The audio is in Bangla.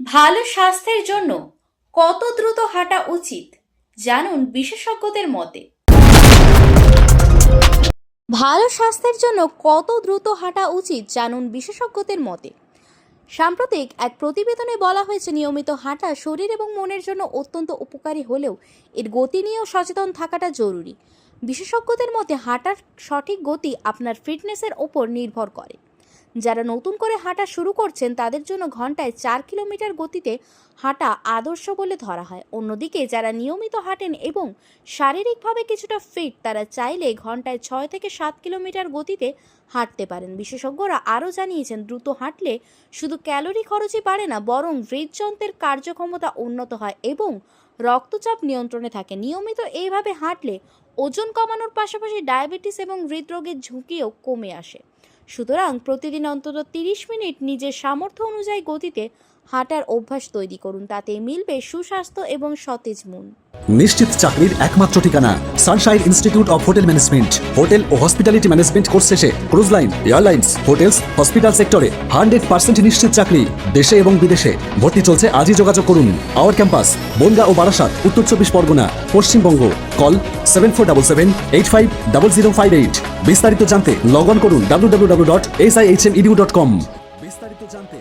ভালো স্বাস্থ্যের জন্য কত দ্রুত হাঁটা উচিত, জানুন বিশেষজ্ঞদের মতে। ভালো স্বাস্থ্যের জন্য কত দ্রুত হাঁটা উচিত, জানুন বিশেষজ্ঞদের মতে। সাম্প্রতিক এক প্রতিবেদনে বলা হয়েছে, নিয়মিত হাঁটা শরীর এবং মনের জন্য অত্যন্ত উপকারী হলেও এর গতি নিয়েও সচেতন থাকাটা জরুরি। বিশেষজ্ঞদের মতে, হাঁটার সঠিক গতি আপনার ফিটনেসের ওপর নির্ভর করে। যারা নতুন করে হাঁটা শুরু করছেন, তাদের জন্য ঘন্টায় চার কিলোমিটার গতিতে হাঁটা আদর্শ বলে ধরা হয়। অন্যদিকে, যারা নিয়মিত হাঁটেন এবং শারীরিকভাবে কিছুটা ফিট তারা চাইলে ঘন্টায় ছয় থেকে সাত কিলোমিটার গতিতে হাঁটতে পারেন। বিশেষজ্ঞরা আরও জানিয়েছেন, দ্রুত হাঁটলে শুধু ক্যালোরি খরচই বাড়ে না, বরং হৃদযন্ত্রের কার্যক্ষমতা উন্নত হয় এবং রক্তচাপ নিয়ন্ত্রণে থাকে। নিয়মিত এইভাবে হাঁটলে ওজন কমানোর পাশাপাশি ডায়াবেটিস এবং হৃদরোগের ঝুঁকিও কমে আসে। সুতরাং প্রতিদিন অন্তত তিরিশ মিনিট নিজের সামর্থ্য অনুযায়ী গতিতে হাঁটার অভ্যাস তৈরি করুন, তাতে মিলবে সুস্বাস্থ্য এবং সতেজ মন। নিশ্চিত চাকরির একমাত্র ঠিকানা Sunshine Institute of hotel management hotel O hospitality management course শেষে cruise line airlines hotels hospital সেক্টরে হান্ড্রেড পার্সেন্ট নিশ্চিত চাকরি, দেশে এবং বিদেশে। ভর্তি চলছে আজই যোগাযোগ করুন। Our campus Bongaon O Barasat, Uttar Chabbish Pargana, Paschimbanga. Call seven four double seven eight five double zero five eight বিস্তারিত জানতে লগ অন করুন W W W dot S I H M edu dot com বিস্তারিত জানতে